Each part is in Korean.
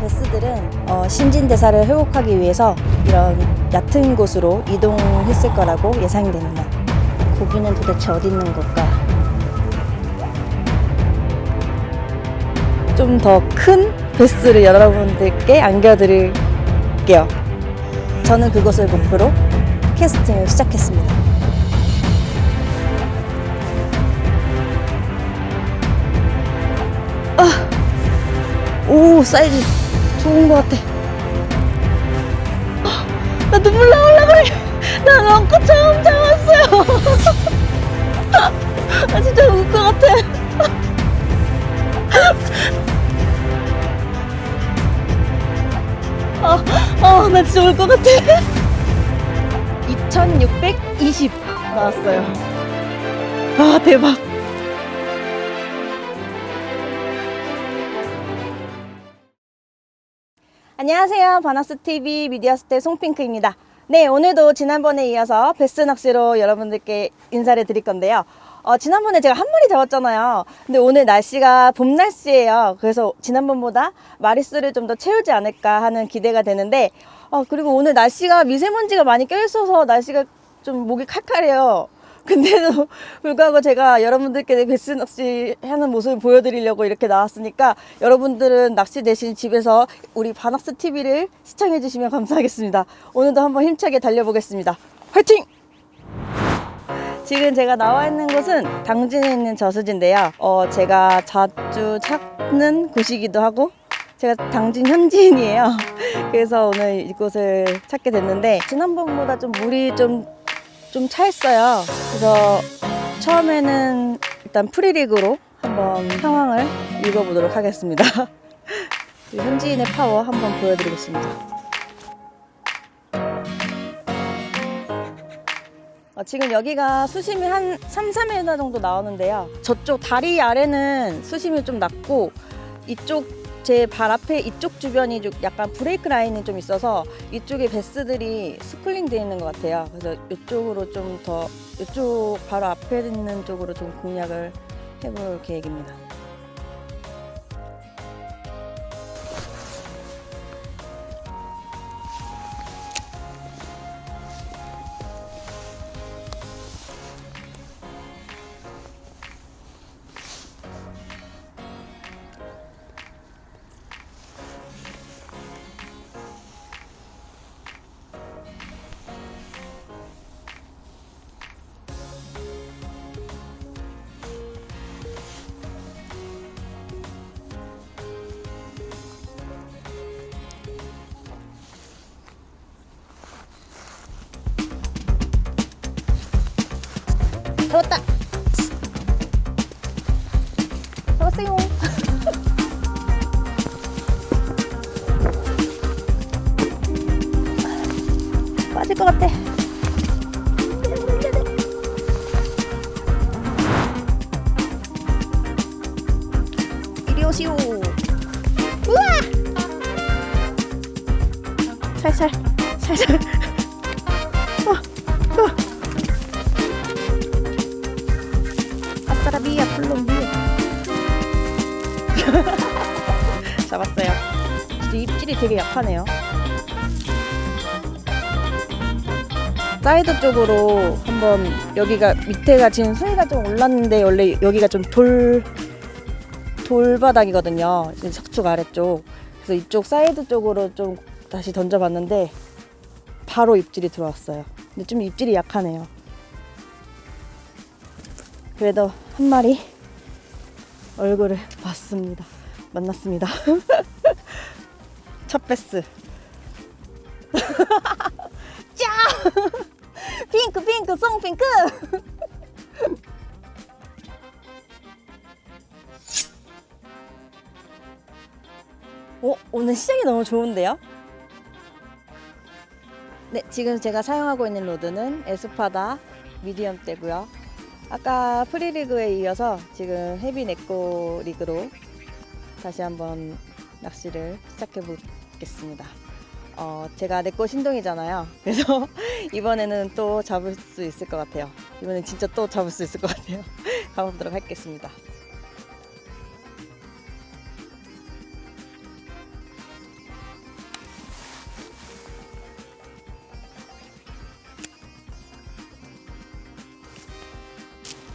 베스들은 어, 신진대사를 회복하기 위해서 이런 얕은 곳으로 이동했을 거라고 예상이 됩니다. 고기는 도대체 어디 있는 걸까? 좀 더 큰 베스를 여러분들께 안겨드릴게요. 저는 그것을 목표로 캐스팅을 시작했습니다. 오 사이즈 좋은 것 같아. 아, 나 눈물 나올라 그래. 나 랑커 처음 잡았어요. 아 진짜 울 것 같아. 아, 아, 나 진짜 울 것 같아. 2620 나왔어요. 아, 대박. 안녕하세요. 바나스 TV 미디어스텝 송핑크입니다. 네, 오늘도 지난번에 이어서 베스 낚시로 여러분들께 인사를 드릴 건데요. 어, 지난번에 제가 한 마리 잡았잖아요. 근데 오늘 날씨가 봄 날씨예요. 그래서 지난번보다 마리수를 좀 더 채우지 않을까 하는 기대가 되는데, 어, 그리고 오늘 날씨가 미세먼지가 많이 껴있어서 날씨가 좀 목이 칼칼해요. 근데도 불구하고 제가 여러분들께 베스 낚시 하는 모습을 보여드리려고 이렇게 나왔으니까 여러분들은 낚시 대신 집에서 우리 바낙스 TV를 시청해 주시면 감사하겠습니다. 오늘도 한번 힘차게 달려보겠습니다. 화이팅! 지금 제가 나와 있는 곳은 당진에 있는 저수지인데요. 어, 제가 자주 찾는 곳이기도 하고 제가 당진 현지인이에요. 그래서 오늘 이곳을 찾게 됐는데 지난번보다 좀 물이 좀 좀 차있어요. 그래서 처음에는 일단 프리릭으로 한번 상황을 읽어보도록 하겠습니다. 이 현지인의 파워 한번 보여드리겠습니다. 어, 지금 여기가 수심이 한 3, 4m 정도 나오는데요. 저쪽 다리 아래는 수심이 좀 낮고 이쪽 제 발 앞에 이쪽 주변이 좀 약간 브레이크 라인이 좀 있어서 이쪽에 베스들이 스쿨링 되어 있는 것 같아요. 그래서 이쪽으로 좀 더 이쪽 바로 앞에 있는 쪽으로 좀 공략을 해볼 계획입니다. 것 같아. 사이드 쪽으로 한번 여기가 밑에가 지금 수위가 좀 올랐는데 원래 여기가 좀 돌 돌바닥이거든요 지금 석축 아래쪽 그래서 이쪽 사이드 쪽으로 좀 다시 던져봤는데 바로 입질이 들어왔어요 근데 좀 입질이 약하네요 그래도 한 마리 얼굴을 봤습니다. 만났습니다. 첫 베스. 짜! 핑크 핑크 송 핑크. 오, 오늘 시작이 너무 좋은데요? 네, 지금 제가 사용하고 있는 로드는 에스파다 미디엄대고요. 아까 프리리그에 이어서 지금 헤비 네꼬 리그로 다시 한번 낚시를 시작해 보겠습니다. 어, 제가 내 거 신동이잖아요. 그래서 이번에는 또 잡을 수 있을 것 같아요. 이번엔 진짜 또 잡을 수 있을 것 같아요. 가보도록 하겠습니다.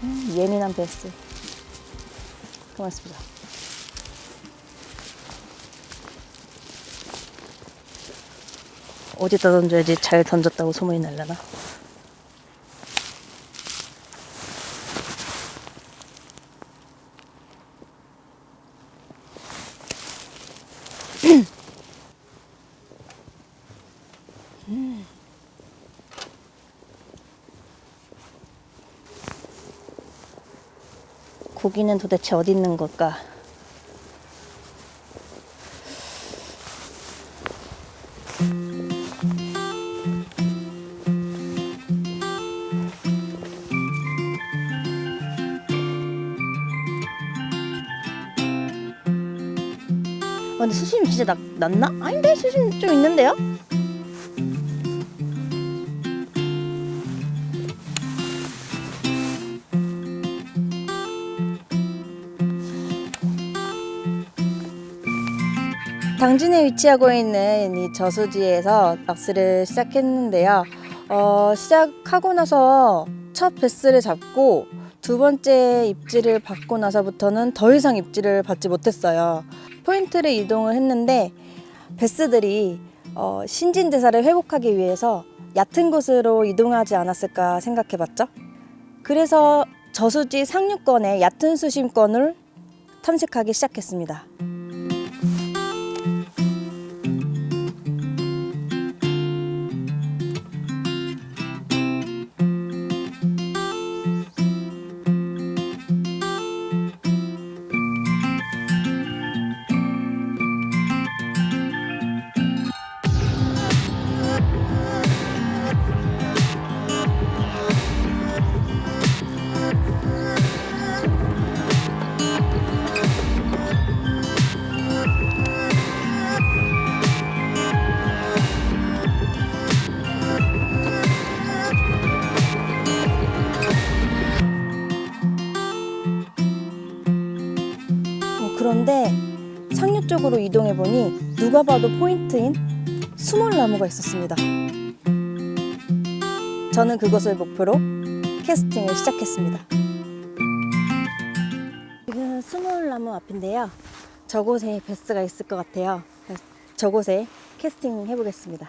음, 예민한 베스 고맙습니다. 어디다 던져야지 잘 던졌다고 소문이 날려나? 고기는 도대체 어디 있는 걸까? 낮나? 아닌데 수심 좀 있는데요? 당진에 위치하고 있는 이 저수지에서 낚시를 시작했는데요. 어, 시작하고 나서 첫 베스를 잡고 두 번째 입질을 받고 나서부터는 더 이상 입질을 받지 못했어요. 포인트를 이동을 했는데 베스들이 어, 신진 대사를 회복하기 위해서 얕은 곳으로 이동하지 않았을까 생각해봤죠. 그래서 저수지 상류권의 얕은 수심권을 탐색하기 시작했습니다. 쪽으로 이동해 보니 누가 봐도 포인트인 수몰나무가 있었습니다. 저는 그것을 목표로 캐스팅을 시작했습니다. 지금 수몰나무 앞인데요. 저곳에 베스가 있을 것 같아요. 저곳에 캐스팅 해보겠습니다.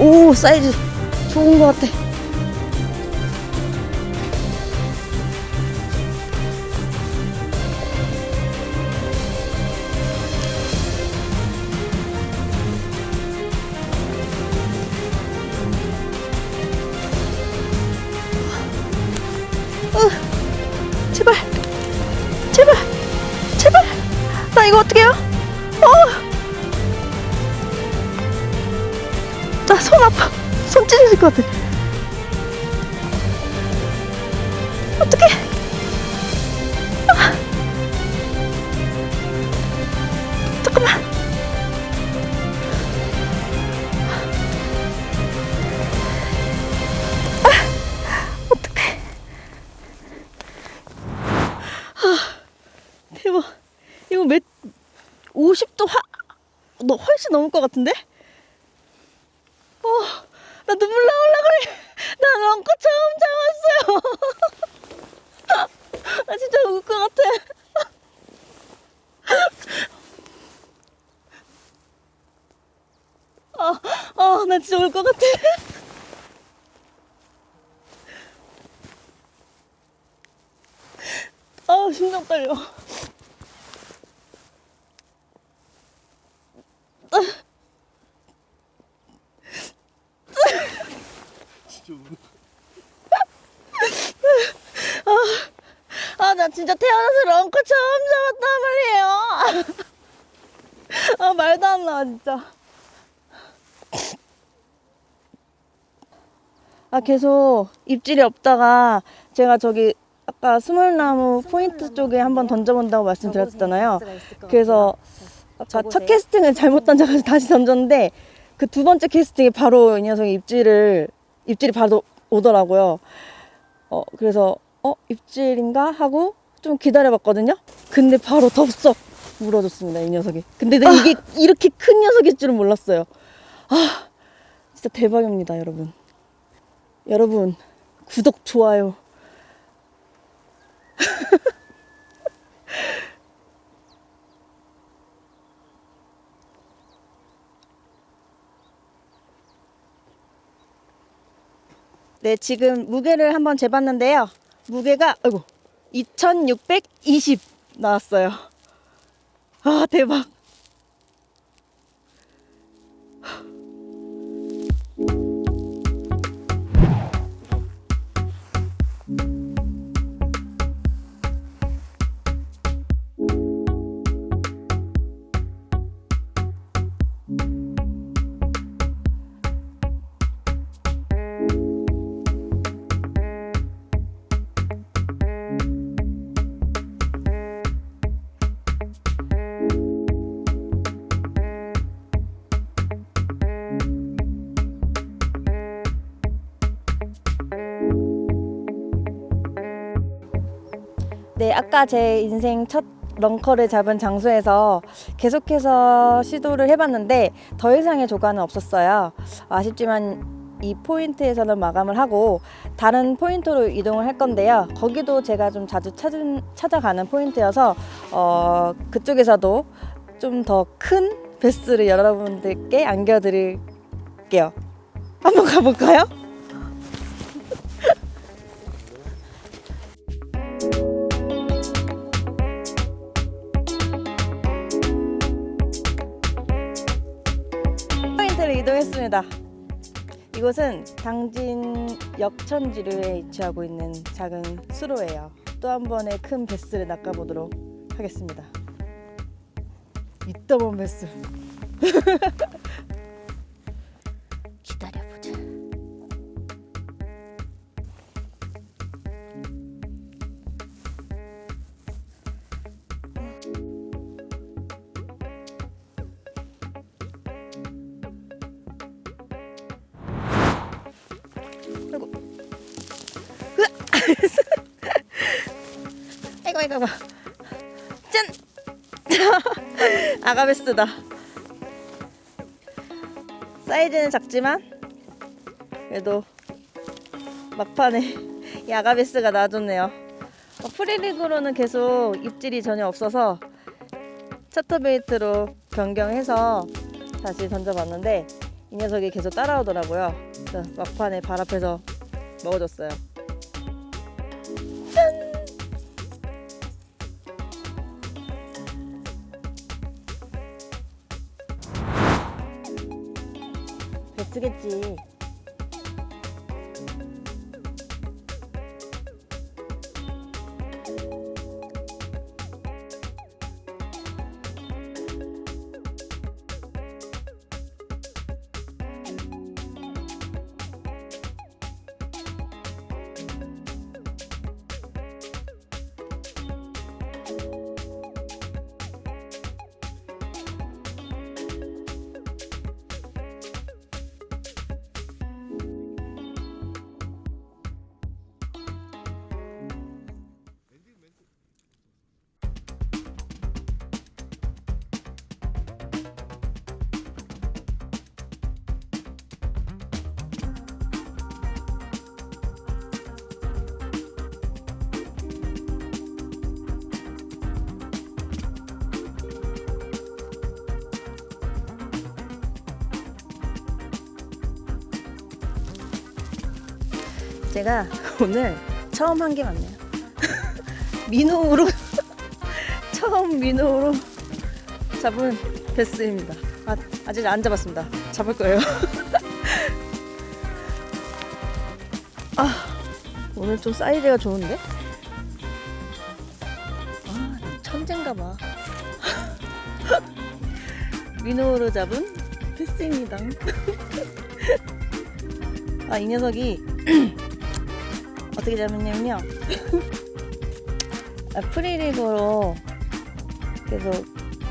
오, 사이즈 좋은 것 같아. 같아 어떡해 아. 잠깐만 아. 어떡해 대박. 이거 몇 50도 화, 너 훨씬 넘을 것 같은데? 어, 나 눈물 나올라 그래. 난 런커 처음 잡았어요. 나 진짜 울 것 같아. 아, 아, 나 진짜 울 것 같아. 아, 심장 떨려. 진짜 우는 아, 나 진짜 태어나서 런커 처음 잡았단 말이에요. 아, 말도 안 나와, 진짜. 아, 계속 입질이 없다가 제가 저기 아까 스물나무 포인트 쪽에 한번 던져본다고 말씀드렸잖아요. 그래서 아까 첫 캐스팅을 잘못 던져가지고 다시 던졌는데 그 두 번째 캐스팅에 바로 이 녀석이 입질을 입질이 바로 오더라고요. 어 그래서 어 입질인가 하고 좀 기다려봤거든요. 근데 바로 덥석 물어줬습니다 이 녀석이. 근데 나 이게 이렇게 큰 녀석일 줄은 몰랐어요. 아 진짜 대박입니다 여러분. 여러분 구독 좋아요. 네, 지금 무게를 한번 재봤는데요. 무게가, 아이고, 2620 나왔어요. 아, 대박. 아까 제 인생 첫 런커를 잡은 장소에서 계속해서 시도를 해봤는데 더 이상의 조과는 없었어요. 아쉽지만 이 포인트에서는 마감을 하고 다른 포인트로 이동을 할 건데요. 거기도 제가 좀 자주 찾은, 찾아가는 포인트여서 어, 그쪽에서도 좀 더 큰 베스를 여러분들께 안겨드릴게요. 한번 가볼까요? 이동했습니다. 이곳은 당진 역천지류에 위치하고 있는 작은 수로예요. 또 한 번의 큰 베스를 낚아보도록 하겠습니다. 이따만 베스. 짠! 아가베스다. 사이즈는 작지만 그래도 막판에 이 아가베스가 나와줬네요. 어, 프리리그로는 계속 입질이 전혀 없어서 차터베이트로 변경해서 다시 던져봤는데 이 녀석이 계속 따라오더라고요. 막판에 발 앞에서 먹어줬어요. 베스겠지. 제가 오늘 처음 한 게 맞네요. 민호로 처음 민호로 잡은 베스입니다. 아, 아직 안 잡았습니다. 잡을 거예요. 아, 오늘 좀 사이즈가 좋은데? 아, 천재인가 봐. 민호로 잡은 베스입니다. 아, 이 녀석이 어떻게 잡았냐면요. 아, 프리리그로 계속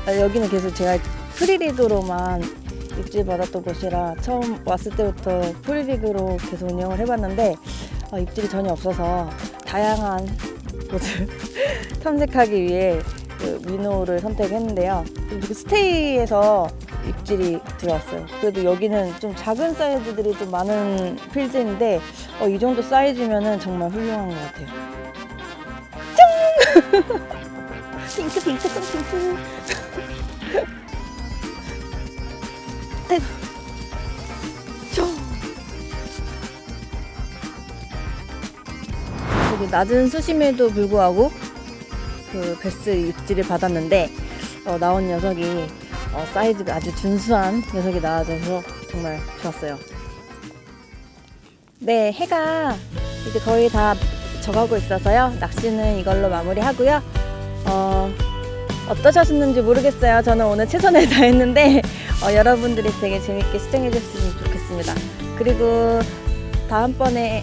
아, 여기는 계속 제가 프리리그로만 입질 받았던 곳이라 처음 왔을 때부터 프리리그로 계속 운영을 해봤는데 아, 입질이 전혀 없어서 다양한 곳을 탐색하기 위해 그 민호를 선택했는데요. 스테이에서 입질이 들어왔어요. 그래도 여기는 좀 작은 사이즈들이 좀 많은 필드인데 어, 이 정도 사이즈면은 정말 훌륭한 것 같아요. 짱! 핑크 핑크 짱 핑크. 아이고. 저. 여기 낮은 수심에도 불구하고 그 베스 입질을 받았는데 어, 나온 녀석이 어, 사이즈가 아주 준수한 녀석이 나와줘서 정말 좋았어요. 네, 해가 이제 거의 다 져가고 있어서요. 낚시는 이걸로 마무리하고요. 어, 어떠셨는지 모르겠어요. 저는 오늘 최선을 다했는데 어, 여러분들이 되게 재밌게 시청해 주셨으면 좋겠습니다. 그리고 다음번에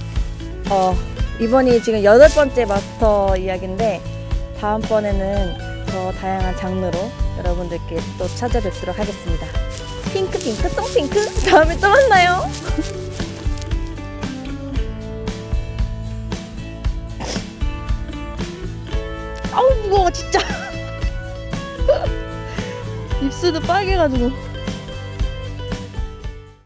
어, 이번이 지금 여덟 번째 마스터 이야기인데 다음번에는 더 다양한 장르로 여러분들께 또 찾아뵙도록 하겠습니다. 핑크 핑크 똥핑크 다음에 또 만나요. 아우 무거워 진짜. 입술도 빨개가지고.